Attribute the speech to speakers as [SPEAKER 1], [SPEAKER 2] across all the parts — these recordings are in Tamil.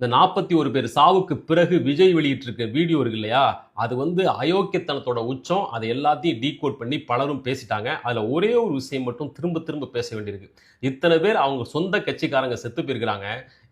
[SPEAKER 1] இந்த நாற்பத்தி ஒரு பேர் சாவுக்கு பிறகு விஜய் வெளியிட்டிருக்க வீடியோ இருக்கு இல்லையா? அது வந்து அயோக்கியத்தனத்தோட உச்சம் அதை எல்லாத்தையும் டீகோட் பண்ணி பலரும் பேசிட்டாங்க. அதில் ஒரே ஒரு விஷயம் மட்டும் திரும்ப திரும்ப பேச வேண்டியிருக்கு. இத்தனை பேர் அவங்க சொந்த கட்சிக்காரங்க செத்து போயிருக்கிறாங்க.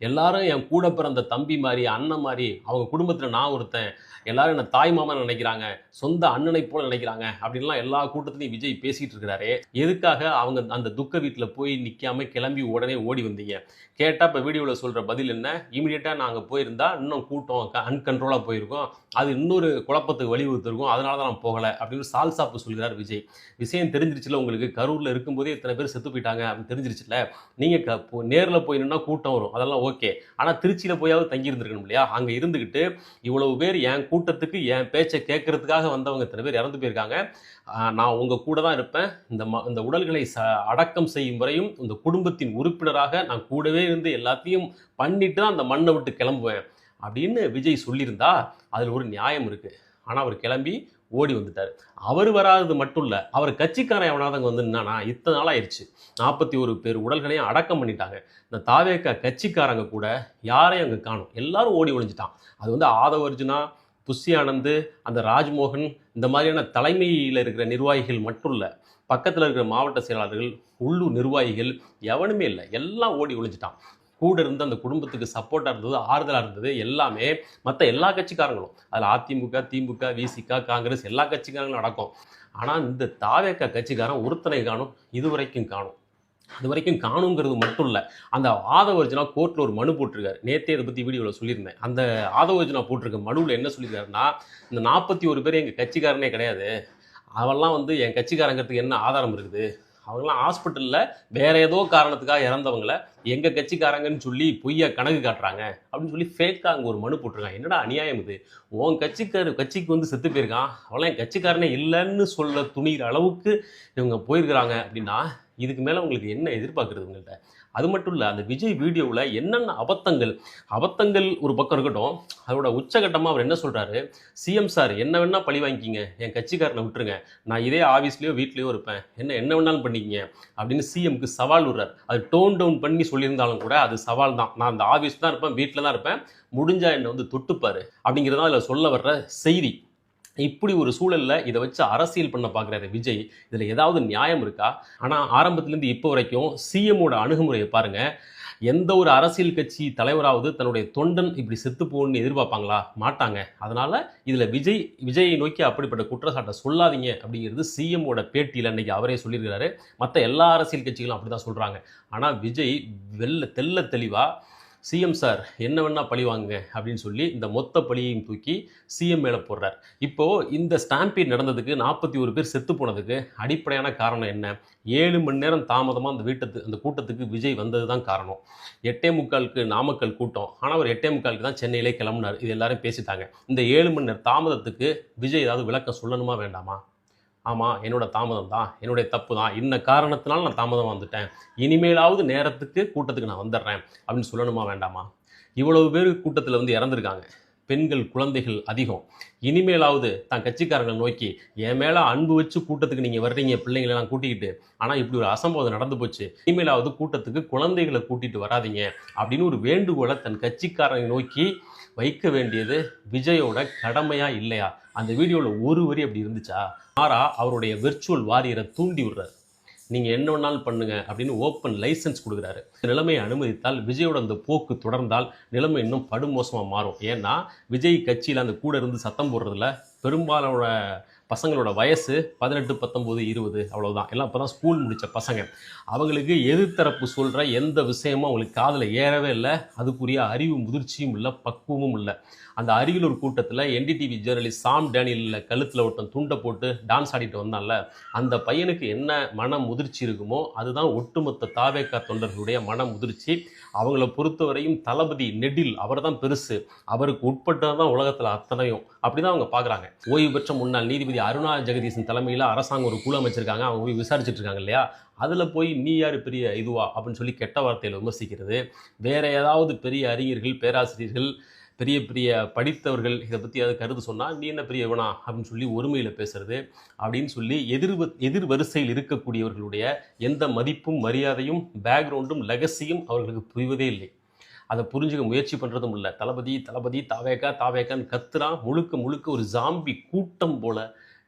[SPEAKER 1] எல்லாரும் என் கூட பிறந்த தம்பி மாதிரி அண்ணன் மாதிரி அவங்க குடும்பத்தில் நான் ஒருத்தன் எல்லாரும் என்னை தாய் மாமன் நினைக்கிறாங்க சொந்த அண்ணனை போல நினைக்கிறாங்க அப்படின்லாம் எல்லா கூட்டத்திலையும் விஜய் பேசிகிட்டு இருக்கிறாரு. எதுக்காக அவங்க அந்த துக்க வீட்டில் போய் நிற்காம கிளம்பி உடனே ஓடி வந்தீங்க? கேட்டால் இப்போ வீடியோவில் சொல்கிற பதில் என்ன? இமீடியட்டாக நாங்கள் போயிருந்தா இன்னும் கூட்டம் அன்கண்ட்ரோலாக போயிருக்கோம். அது இன்னொரு குழப்பத்துக்கு வழிவகுத்திருக்கும். அதனால தான் நான் போகலை அப்படின்னு சால்சாப்பு சொல்கிறார் விஜய். விஷயம் தெரிஞ்சிருச்சுல உங்களுக்கு? கரூரில் இருக்கும்போதே இத்தனை பேர் செத்து போயிட்டாங்க அப்படின்னு தெரிஞ்சிருச்சுல? நீங்கள் க நேரில் போய் கூட்டம் வரும். அதெல்லாம் ஓகே. ஆனால் திருச்சியில் போயாவது தங்கியிருந்துருக்கணும் இல்லையா? அங்கே இருந்துக்கிட்டு இவ்வளவு பேர் என் கூட்டத்துக்கு என் பேச்சை கேட்கறதுக்காக வந்தவங்க இத்தனை பேர் இறந்து போயிருக்காங்க. நான் உங்கள் கூட தான் இருப்பேன். இந்த ம இந்த உடல்களை ச அடக்கம் செய்யும் வரையும் இந்த குடும்பத்தின் உறுப்பினராக நான் கூடவே இருந்து எல்லாத்தையும் பண்ணிட்டு தான் அந்த மண்ணை விட்டு கிளம்புவேன். அப்படின்னு விஜய் சொல்லியிருந்தா அதில் ஒரு நியாயம் இருக்குது ஆனால் அவர் கிளம்பி ஓடி வந்துட்டார். அவர் வராதது மட்டும் இல்லை அவர் கட்சிக்காரன் எவனாவது அங்கே வந்து என்னன்னா இத்தனை நாள் ஆயிடுச்சு. நாற்பத்தி ஒரு பேர் உடல்களையும் அடக்கம் பண்ணிட்டாங்க. இந்த தாவேக்கா கட்சிக்காரங்க கூட யாரையும் அங்கே காணும். எல்லாரும் ஓடி ஒழிஞ்சிட்டான் அது வந்து ஆதவர்ஜுனா புஷி ஆனந்த் அந்த ராஜ்மோகன் இந்த மாதிரியான தலைமையில் இருக்கிற நிர்வாகிகள் மட்டும் இல்லை பக்கத்தில் இருக்கிற மாவட்ட செயலாளர்கள் உள்ளூர் நிர்வாகிகள் எவனுமே இல்லை எல்லாம் ஓடி ஒழிஞ்சிட்டான் கூட இருந்து அந்த குடும்பத்துக்கு சப்போர்ட்டாக இருந்தது ஆறுதலாக இருந்தது எல்லாமே மற்ற எல்லா கட்சிக்காரங்களும். அதில் அதிமுக திமுக விசிக காங்கிரஸ் எல்லா கட்சிக்காரங்களும் நடக்கும் ஆனால் இந்த தாவேக்கா கட்சிக்காரன் ஒருத்தனை காணும் இதுவரைக்கும் காணும். அது வரைக்கும் காணுங்கிறது மட்டும் இல்லை அந்த ஆதவர்ஜனா கோர்ட்டில் ஒரு மனு போட்டிருக்காரு. நேற்றே இதை பற்றி வீடியோவில் சொல்லியிருந்தேன். அந்த ஆதவர்ஜனா போட்டிருக்க மனுவில் என்ன சொல்லியிருக்காருன்னா இந்த நாற்பத்தி ஒரு பேர் எங்கள் கட்சிக்காரனே கிடையாது. அவெல்லாம் வந்து என் கட்சிக்காரங்கிறதுக்கு என்ன ஆதாரம் இருக்குது? அவங்களாம் ஹாஸ்பிட்டலில் வேற ஏதோ காரணத்துக்காக இறந்தவங்கள எங்கள் கட்சிக்காரங்கன்னு சொல்லி பொய்யா கணக்கு காட்டுறாங்க அப்படின்னு சொல்லி ஃபேக்காக அங்கே ஒரு மனு போட்டிருக்காங்க. என்னடா அநியாயம் இது? உன் கட்சிக்கார கட்சிக்கு வந்து செத்து போயிருக்கான். அவெல்லாம் என் கட்சிக்காரனே இல்லைன்னு சொல்ல துணிகிற அளவுக்கு இவங்க போயிருக்கிறாங்க அப்படின்னா இதுக்கு மேலே உங்களுக்கு என்ன எதிர்பார்க்குறது உங்கள்கிட்ட அது மட்டும் இல்லை அந்த விஜய் வீடியோவில் என்னென்ன அபத்தங்கள் அபத்தங்கள் ஒரு பக்கம் இருக்கட்டும் அதோட உச்சகட்டமாக அவர் என்ன சொல்கிறாரு சிஎம் சார் என்ன வேணால் பழி வாங்கிக்கிங்க. என் கட்சிக்காரனை விட்டுருங்க. நான் இதே ஆஃபீஸ்லேயோ வீட்லேயோ இருப்பேன். என்ன என்ன வேணாலும் பண்ணிக்கிங்க. அப்படின்னு சிஎம்க்கு சவால் விடுறார். அது டோன் டவுன் பண்ணி சொல்லியிருந்தாலும் கூட அது சவால் தான். நான் அந்த ஆஃபீஸ் தான் இருப்பேன் வீட்டில் தான் இருப்பேன். முடிஞ்சால் என்னை வந்து தொட்டுப்பார். அப்படிங்கிறது தான் அதில் சொல்ல வர்ற செய்தி. இப்படி ஒரு சூழலில் இதை வச்சு அரசியல் பண்ண பார்க்குறாரு விஜய். இதில் ஏதாவது நியாயம் இருக்கா? ஆனால் ஆரம்பத்துலேருந்து இப்போ வரைக்கும் சிஎம்மோட அணுகுமுறையை பாருங்கள் எந்த ஒரு அரசியல் கட்சி தலைவராவது தன்னுடைய தொண்டன் இப்படி செத்து போகணும்னு எதிர்பார்ப்பாங்களா? மாட்டாங்க. அதனால் இதில் விஜய் விஜயை நோக்கி அப்படிப்பட்ட குற்றச்சாட்டை சொல்லாதீங்க அப்படிங்கிறது சிஎம்மோட பேட்டியில் அன்னைக்கு அவரே சொல்லியிருக்கிறாரு. மற்ற எல்லா அரசியல் கட்சிகளும் அப்படி தான் சொல்கிறாங்க ஆனால் விஜய் வெள்ள தெல்ல தெளிவாக சிஎம் சார் என்ன வேணா பழி வாங்குங்க அப்படின்னு சொல்லி இந்த மொத்த பழியையும் தூக்கி சிஎம் மேலே போடுறார். இப்போது இந்த ஸ்டாம்பீட் நடந்ததுக்கு நாற்பத்தி ஒரு பேர் செத்து போனதுக்கு அடிப்படையான காரணம் என்ன? ஏழு மணி நேரம் தாமதமாக அந்த வீட்டத்து அந்த கூட்டத்துக்கு விஜய் வந்தது தான் காரணம். எட்டே முக்காலுக்கு நாமக்கல் கூட்டம். ஆனால் அவர் எட்டே முக்காலுக்கு தான் சென்னையிலே கிளம்புனார். இது எல்லாரும் பேசிட்டாங்க. இந்த ஏழு மணி நேரம் தாமதத்துக்கு விஜய் ஏதாவது விளக்கம் சொல்லணுமா வேண்டாமா? ஆமாம் என்னோட தாமதம் தான் என்னுடைய தப்பு தான் இன்ன காரணத்தினால நான் தாமதம் வந்துட்டேன். இனிமேலாவது நேரத்துக்கு கூட்டத்துக்கு நான் வந்துடுறேன். அப்படின்னு சொல்லணுமா வேண்டாமா? இவ்வளவு பேர் கூட்டத்தில் வந்து இறந்துருக்காங்க. பெண்கள் குழந்தைகள் அதிகம். இனிமேலாவது தான் கட்சிக்காரங்களை நோக்கி என் மேலே அன்பு வச்சு கூட்டத்துக்கு நீங்கள் வர்றீங்க பிள்ளைங்களெல்லாம் கூட்டிக்கிட்டு ஆனால் இப்படி ஒரு அசம்பவம் நடந்து போச்சு. இனிமேலாவது கூட்டத்துக்கு குழந்தைகளை கூட்டிகிட்டு வராதீங்க. அப்படின்னு ஒரு வேண்டுகோளை தன் கட்சிக்காரனை நோக்கி வைக்க வேண்டியது விஜயோட கடமையா இல்லையா? அந்த வீடியோவில் ஒரு வரி அப்படி இருந்துச்சா? மாறா அவருடைய விர்ச்சுவல் வாரியரை தூண்டி விடுறாரு. நீங்கள் என்ன வேணாலும் பண்ணுங்க அப்படின்னு ஓப்பன் லைசன்ஸ் கொடுக்குறாரு. நிலைமையை அனுமதித்தால் விஜயோட அந்த போக்கு தொடர்ந்தால் நிலைமை இன்னும் படுமோசமாக மாறும். ஏன்னா விஜய் கட்சியில் அந்த கூட இருந்து சத்தம் போடுறதுல பெரும்பாலோட பசங்களோட வயசு பதினெட்டு பத்தொம்போது இருபது அவ்வளோதான் எல்லாம் இப்போ தான் ஸ்கூல் முடித்த பசங்க. அவங்களுக்கு எதிர்த்தரப்பு சொல்கிற எந்த விஷயமும் அவங்களுக்கு காதில் ஏறவே இல்லை. அதுக்குரிய அறிவு முதிர்ச்சியும் இல்லை பக்குவமும் இல்லை. அந்த அரியலூர் கூட்டத்தில் என்டிடிவி ஜேர்னலிஸ்ட் சாம் டேனியலில் கழுத்தில் ஒருத்தன் துண்டை போட்டு டான்ஸ் ஆடிட்டு வந்தான்ல. அந்த பையனுக்கு என்ன மன முதிர்ச்சி இருக்குமோ அதுதான் ஒட்டுமொத்த தாவேக்கா தொண்டர்களுடைய மன முதிர்ச்சி. அவங்கள பொறுத்தவரையும் தளபதி நெடில் அவர் தான் பெருசு. அவருக்கு உட்பட்டது தான் உலகத்தில் அத்தனையும். அப்படி தான் அவங்க பார்க்குறாங்க ஓய்வு பெற்ற முன்னாள் நீதிபதி அருணா ஜெகதீசன் தலைமையில் அரசாங்கம் ஒரு குழு அமைச்சிருக்காங்க. அவங்க போய் விசாரிச்சுட்டு இருக்காங்க இல்லையா? அதில் போய் நீ யார் பெரிய இதுவா? அப்படின்னு சொல்லி கெட்ட வார்த்தையில் விமர்சிக்கிறது. வேற ஏதாவது பெரிய அறிஞர்கள் பேராசிரியர்கள் பெரிய பெரிய படித்தவர்கள் இதை பற்றி ஏதாவது கருத்து சொன்னால் நீ என்ன பெரிய இவனா? அப்படின்னு சொல்லி ஒருமையில் பேசுறது அப்படின்னு சொல்லி எதிர் எதிர் வரிசையில் இருக்கக்கூடியவர்களுடைய எந்த மதிப்பும் மரியாதையும் பேக்ரவுண்டும் லெகசியும் அவர்களுக்கு புரிவதே இல்லை. அதை புரிஞ்சுக்க முயற்சி பண்ணுறதும் இல்லை. தளபதி தளபதி தாவேக்கா தாவேக்கான்னு கத்துறான் முழுக்க முழுக்க ஒரு ஜாம்பி கூட்டம் போல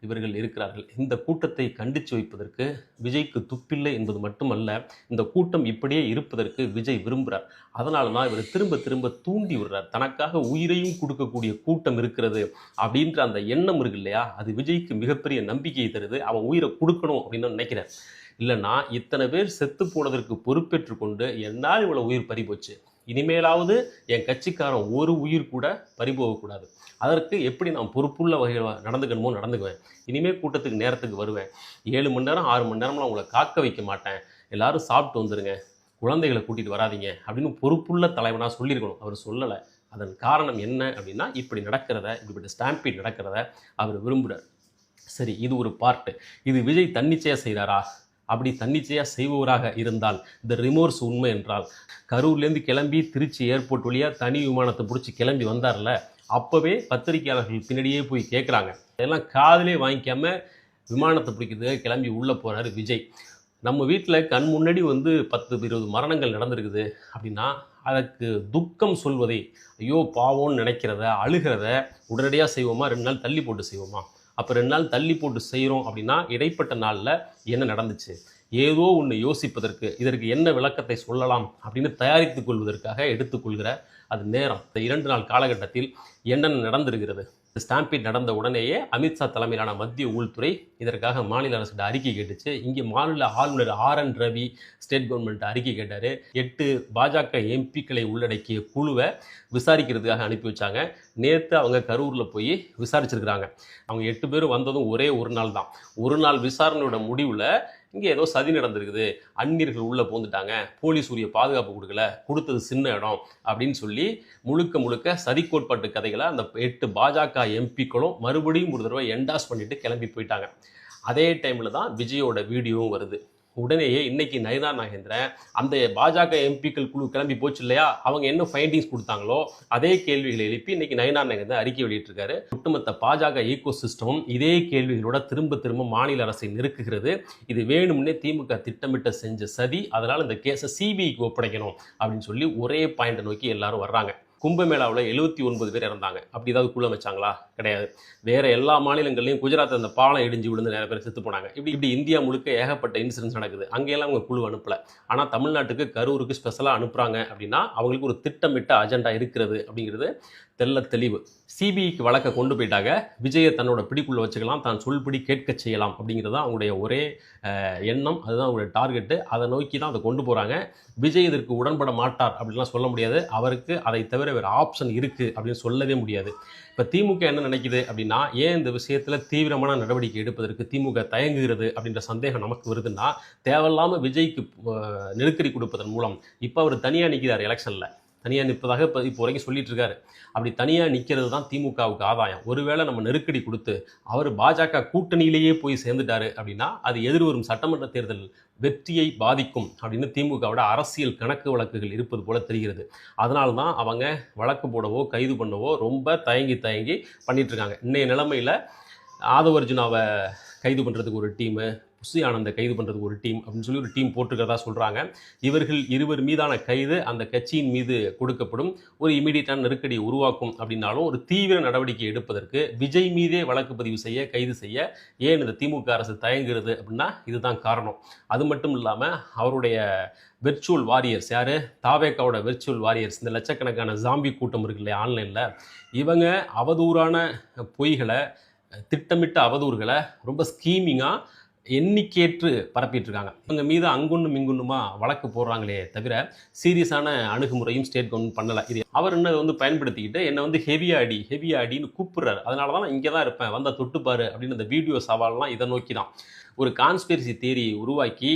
[SPEAKER 1] இவர்கள் இருக்கிறார்கள். இந்த கூட்டத்தை கண்டித்து வைப்பதற்கு விஜய்க்கு துப்பில்லை என்பது மட்டுமல்ல இந்த கூட்டம் இப்படியே இருப்பதற்கு விஜய் விரும்புகிறார் அதனால தான் இவர் திரும்ப திரும்ப தூண்டி விடுறார். தனக்காக உயிரையும் கொடுக்கக்கூடிய கூட்டம் இருக்கிறது அப்படின்ற அந்த எண்ணம் இருக்கு இல்லையா? அது விஜய்க்கு மிகப்பெரிய நம்பிக்கையை தருது. அவன் உயிரை கொடுக்கணும் அப்படின்னு நினைக்கிறேன் இல்லைன்னா இத்தனை பேர் செத்து போனதற்கு பொறுப்பேற்று கொண்டு என்னால் இவ்வளோ உயிர் பறிபோச்சு. இனிமேலாவது என் கட்சிக்காரன் ஒரு உயிர் கூட பறிபோகக்கூடாது. அதற்கு எப்படி நான் பொறுப்புள்ள வகையில் நடந்துக்கணுமோ நடந்துக்குவேன். இனிமேல் கூட்டத்துக்கு நேரத்துக்கு வருவேன். ஏழு மணி நேரம் ஆறு மணி நேரம்லாம் உங்களை காக்க வைக்க மாட்டேன். எல்லாரும் சாப்பிட்டு வந்துருங்க. குழந்தைகளை கூட்டிகிட்டு வராதீங்க அப்படின்னு பொறுப்புள்ள தலைவனாக சொல்லியிருக்கணும். அவர் சொல்லலை. அதன் காரணம் என்ன அப்படின்னா இப்படி நடக்கிறத இப்படிப்பட்ட ஸ்டாம்பீட் நடக்கிறத அவர் விரும்புகிறார் சரி இது ஒரு பார்ட்டு இது விஜய் தன்னிச்சையாக செய்கிறாரா அப்படி தன்னிச்சையாக செய்பவராக இருந்தால் இந்த ரிமோர்ஸ் உண்மை என்றால் கரூர்லேருந்து கிளம்பி திருச்சி ஏர்போர்ட் வழியாக தனி விமானத்தை பிடிச்சி கிளம்பி வந்தார்ல அப்போவே பத்திரிகையாளர்கள் பின்னாடியே போய் கேட்குறாங்க இதெல்லாம் காதலே வாங்கிக்காம விமானத்தை பிடிக்கிறதுக்காக கிளம்பி உள்ளே போகிறாரு விஜய். நம்ம வீட்டில் கண் முன்னாடி வந்து பத்து இருபது மரணங்கள் நடந்திருக்குது அப்படின்னா அதற்கு துக்கம் சொல்வதை ஐயோ பாவம்னு நினைக்கிறத அழுகிறத உடனடியாக செய்வோமா? ரெண்டு நாள் தள்ளி போட்டு செய்வோமா? அப்போ ரெண்டு நாள் தள்ளி போட்டு செய்கிறோம் அப்படின்னா இடைப்பட்ட நாளில் என்ன நடந்துச்சு? ஏதோ ஒன்று யோசிப்பதற்கு இதற்கு என்ன விளக்கத்தை சொல்லலாம் அப்படின்னு தயாரித்துக் கொள்வதற்காக எடுத்துக்கொள்கிற அது நேரம். இந்த இரண்டு நாள் காலகட்டத்தில் என்னென்ன நடந்திருக்கிறது? ஸ்டாம்பீட் நடந்த உடனேயே அமித்ஷா தலைமையிலான மத்திய உள்துறை இதற்காக மாநில அரசுகிட்ட அறிக்கை கேட்டுச்சு. இங்கே மாநில ஆளுநர் R N Ravi state government அறிக்கை கேட்டார். எட்டு பாஜக எம்பிக்களை உள்ளடக்கிய குழுவை விசாரிக்கிறதுக்காக அனுப்பி வச்சாங்க. நேற்று அவங்க கரூரில் போய் விசாரிச்சிருக்கிறாங்க. அவங்க எட்டு பேரும் வந்ததும் ஒரே ஒரு நாள் தான் ஒரு நாள் விசாரணையோட முடிவில் இங்கே ஏதோ சதி நடந்திருக்குது. அந்நியர்கள் உள்ளே பூந்துட்டாங்க போலீஸ் உரிய பாதுகாப்பு கொடுக்கல. கொடுத்தது சின்ன இடம் அப்படின்னு சொல்லி முழுக்க முழுக்க சதி கோட்பாட்டு கதைகளை அந்த எட்டு பாஜக எம்பிக்களும் மறுபடியும் ஒரு தடவை என்டாஸ் பண்ணிட்டு கிளம்பி போயிட்டாங்க. அதே டைமில் தான் விஜயோட வீடியோவும் வருது. உடனேயே இன்னைக்கு நயனா நாகேந்திரன் அந்த பாஜக எம்பிக்கள் குழு கிளம்பி போச்சு இல்லையா? அவங்க என்ன ஃபைண்டிங்ஸ் கொடுத்தாங்களோ அதே கேள்விகளை எழுப்பி இன்னைக்கு நயனா நாகேந்திரன் அறிக்கை வெளியிட்டிருக்காரு. ஒட்டுமொத்த பாஜக ஈகோ சிஸ்டமும் இதே கேள்விகளோட திரும்ப திரும்ப மாநில அரசை நெருக்குகிறது. இது வேணும்னே திமுக திட்டமிட்ட செஞ்ச சதி அதனால் இந்த கேஸை சிபிஐக்கு ஒப்படைக்கணும் அப்படின்னு சொல்லி ஒரே பாயிண்டை நோக்கி எல்லாரும் வர்றாங்க. கும்பமேளாவில் எழுபத்தி ஒன்பது பேர் இறந்தாங்க. அப்படி ஏதாவது குழு வச்சாங்களா கிடையாது. வேறு எல்லா மாநிலங்கள்லையும் குஜராத்தில் அந்த பாலம் இடிஞ்சு விழுந்து நிறைய பேர் செத்து போனாங்க. இப்படி இப்படி இந்தியா முழுக்க ஏகப்பட்ட இன்சிடென்ட்ஸ் நடக்குது. அங்கேயெல்லாம் அவங்க குழு அனுப்பல. ஆனால் தமிழ்நாட்டுக்கு கரூருக்கு ஸ்பெஷலாக அனுப்புகிறாங்க அப்படின்னா அவங்களுக்கு ஒரு திட்டமிட்ட அஜெண்டா இருக்கிறது அப்படிங்கிறது தெள்ள தெளிவு. சிபிஐக்கு வழக்கை கொண்டு போயிட்டாங்க. விஜயை தன்னோட பிடிக்குள்ள வச்சுக்கலாம் தான் சொல்படி கேட்க செய்யலாம் அப்படிங்கிறது தான் அவங்களுடைய ஒரே எண்ணம். அதுதான் அவங்களுடைய டார்கெட்டு. அதை நோக்கி தான் அதை கொண்டு போகிறாங்க விஜய் இதற்கு உடன்பட மாட்டார் அப்படின்லாம் சொல்ல முடியாது. அவருக்கு அதை தவிர வேறு ஆப்ஷன் இருக்குது அப்படின்னு சொல்லவே முடியாது. இப்போ திமுக என்ன நினைக்குது அப்படின்னா ஏன் இந்த விஷயத்தில் தீவிரமான நடவடிக்கை எடுப்பதற்கு திமுக தயங்குகிறது அப்படின்ற சந்தேகம் நமக்கு வருதுன்னா தேவையில்லாமல் விஜய்க்கு நெருக்கடி கொடுப்பதன் மூலம். இப்போ அவர் தனியாக நிற்கிறார் எலெக்ஷனில். தனியாக நிற்பதாக இப்போ இப்போ வரைக்கும் சொல்லிட்டு இருக்காரு அப்படி தனியாக நிற்கிறது தான் திமுகவுக்கு ஆதாயம். ஒருவேளை நம்ம நெருக்கடி கொடுத்து அவர் பாஜக கூட்டணியிலேயே போய் சேர்ந்துட்டாரு அப்படின்னா அது எதிர்வரும் சட்டமன்ற தேர்தல் வெற்றியை பாதிக்கும் அப்படின்னு திமுகவோட அரசியல் கணக்கு வழக்குகள் இருப்பது போல தெரிகிறது. அதனால தான் அவங்க வழக்கு போடவோ கைது பண்ணவோ ரொம்ப தயங்கி தயங்கி பண்ணிட்டு இருக்காங்க இன்றைய நிலைமையில் ஆதவர்ஜுனாவை கைது பண்ணுறதுக்கு ஒரு டீமு புஷி ஆனந்தை கைது பண்ணுறதுக்கு ஒரு டீம் அப்படின்னு சொல்லி ஒரு டீம் போட்டிருக்கிறதா சொல்கிறாங்க இவர்கள் இருவர் மீதான கைது அந்த கட்சியின் மீது கொடுக்கப்படும். ஒரு இமீடியட்டான நெருக்கடியை உருவாக்கும் அப்படின்னாலும் ஒரு தீவிர நடவடிக்கை எடுப்பதற்கு விஜய் மீதே வழக்கு பதிவு செய்ய கைது செய்ய ஏன் இந்த திமுக அரசு தயங்குகிறது அப்படின்னா இதுதான் காரணம். அது மட்டும் இல்லாமல் அவருடைய விர்ச்சுவல் வாரியர்ஸ் யார்? தாவேக்காவோட வெர்ச்சுவல் வாரியர்ஸ் இந்த லட்சக்கணக்கான ஜாம்பி கூட்டம் இருக்கு இல்லையா ஆன்லைனில் இவங்க அவதூறான பொய்களை திட்டமிட்ட அவதூறுகளை ரொம்ப ஸ்கீமிங்காக எண்ணிக்கேற்று பரப்பிட்டு இருக்காங்க இவங்க மீது அங்குண்ணும் இங்குண்ணுமா வழக்கு போடுறாங்களே தவிர சீரியஸான அணுகுமுறையும் ஸ்டேட் கவர்மெண்ட் பண்ணலை. இது அவர் என்ன வந்து பயன்படுத்திக்கிட்டு என்னை வந்து ஹெவியா அடி ஹெவியா அடின்னு கூப்பிடுறாரு. அதனால தான் நான் இங்கே தான் இருப்பேன். வந்தால் தொட்டுப்பாரு அப்படின்னு அந்த வீடியோ சவால்லாம் இதை நோக்கி தான். ஒரு கான்ஸ்பிரசி தேரியை உருவாக்கி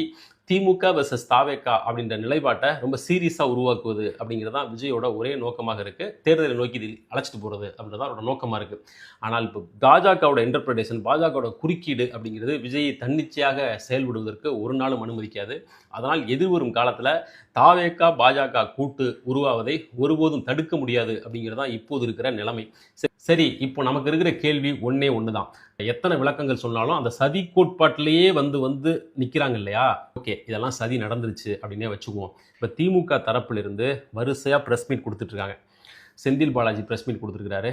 [SPEAKER 1] திமுக வெர்சஸ் தாவேக்கா அப்படின்ற நிலைப்பாட்டை ரொம்ப சீரியஸாக உருவாக்குவது அப்படிங்கிறது தான் விஜயோட ஒரே நோக்கமாக இருக்குது தேர்தலை நோக்கி இதில் அழைச்சிட்டு போகிறது அப்படின்றது அவரோட நோக்கமாக இருக்குது ஆனால் இப்போ பாஜகவோட இன்டர்பிரிட்டேஷன் பாஜகவோட குறுக்கீடு அப்படிங்கிறது விஜயை தன்னிச்சையாக செயல்படுவதற்கு ஒரு நாளும் அனுமதிக்காது. அதனால் எதிர்வரும் காலத்தில் தாவேக்கா பாஜக கூட்டு உருவாவதை ஒருபோதும் தடுக்க முடியாது அப்படிங்கிறது தான் இப்போது இருக்கிற நிலைமை. சரி, சரி இப்போ நமக்கு இருக்கிற கேள்வி ஒன்றே ஒன்று தான் எத்தனை விளக்கங்கள் சொன்னாலும் அந்த சதி கோட்பாட்டிலேயே வந்து வந்து நிற்கிறாங்க இல்லையா? ஓகே இதெல்லாம் சதி நடந்துருச்சு அப்படின்னே வச்சுக்குவோம். இப்போ திமுக தரப்பிலிருந்து வரிசையாக ப்ரெஸ் மீட் கொடுத்துட்ருக்காங்க செந்தில் பாலாஜி ப்ரெஸ் மீட் கொடுத்துருக்காரு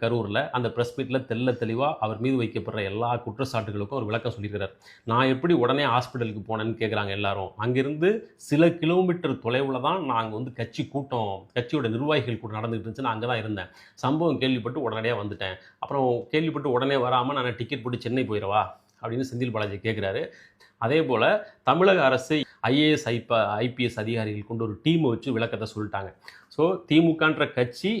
[SPEAKER 1] கரூரில் அந்த ப்ரெஸ் மீட்டில் தெல்ல தெளிவாக அவர் மீது வைக்கப்படுற எல்லா குற்றச்சாட்டுகளுக்கும் ஒரு விளக்கம் சொல்லியிருக்கிறார். நான் எப்படி உடனே ஹாஸ்பிட்டலுக்கு போனேன்னு கேட்குறாங்க எல்லாரும். அங்கேருந்து சில கிலோமீட்டர் தொலைவில் தான் நாங்கள் வந்து கட்சி கூட்டம் கட்சியோட நிர்வாகிகள் கூட நடந்துகிட்டு இருந்துச்சு நான் அங்கே தான் இருந்தேன். சம்பவம் கேள்விப்பட்டு உடனடியாக வந்துட்டேன். அப்புறம் கேள்விப்பட்டு உடனே வராமல் நான் டிக்கெட் போட்டு சென்னை போயிடவா அப்படின்னு செந்தில் பாலாஜி கேட்குறாரு அதே போல் தமிழக அரசு ஐஏஎஸ் ஐப ஐபிஎஸ் அதிகாரிகள் கொண்டு ஒரு டீமை வச்சு விளக்கத்தை சொல்லிட்டாங்க. ஸோ திமுகன்ற கட்சி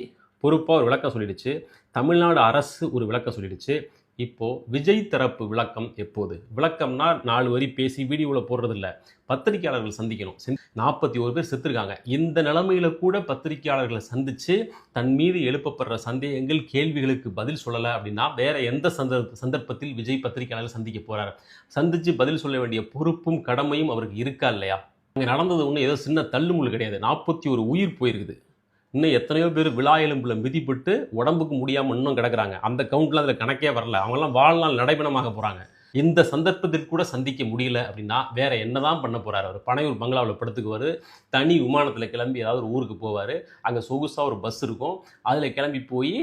[SPEAKER 1] பொறுப்பாக ஒரு விளக்கம் சொல்லிடுச்சு. தமிழ்நாடு அரசு ஒரு விளக்கம் சொல்லிடுச்சு. இப்போது விஜய் தரப்பு விளக்கம் எப்போது? விளக்கம்னா நாலு வரி பேசி வீடியோவில் போடுறது இல்ல பத்திரிகையாளர்கள் சந்திக்கணும் நாற்பத்தி ஒரு பேர் செத்துருக்காங்க. இந்த நிலைமையில கூட பத்திரிகையாளர்களை சந்தித்து தன் மீது எழுப்பப்படுற சந்தேகங்கள் கேள்விகளுக்கு பதில் சொல்லலை அப்படின்னா வேற எந்த சந்தர்ப்ப சந்தர்ப்பத்தில் விஜய் பத்திரிகையாளர்கள் சந்திக்க போகிறார் சந்தித்து பதில் சொல்ல வேண்டிய பொறுப்பும் கடமையும் அவருக்கு இருக்கா இல்லையா? அங்கே நடந்தது ஒன்றும் ஏதோ சின்ன தள்ளுமுள்ளு கிடையாது. நாற்பத்தி ஒரு உயிர் போயிருக்குது. இன்னும் எத்தனையோ பேர் விழா எலும்புல மிதிப்பட்டு உடம்புக்கு முடியாமல் இன்னும் கிடக்குறாங்க. அந்த கவுண்ட்லாம் அதில் கணக்கே வரல. அவங்கெல்லாம் வாழ்நாள் நடைபெணமாக போகிறாங்க இந்த சந்தர்ப்பத்திற்கு கூட சந்திக்க முடியல அப்படின்னா வேற என்னதான் பண்ண போறாரு அவர்? பனையூர் பங்களாவில் படுத்துக்குவார். தனி விமானத்தில் கிளம்பி ஏதாவது ஒரு ஊருக்கு போவார். அங்கே சொகுசாக ஒரு பஸ் இருக்கும். அதில் கிளம்பி போய்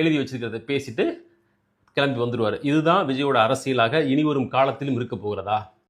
[SPEAKER 1] எழுதி வச்சிருக்கிறத பேசிட்டு கிளம்பி வந்துடுவார் இதுதான் விஜயோட அரசியலாக இனி வரும் காலத்திலும் இருக்க போகிறதா?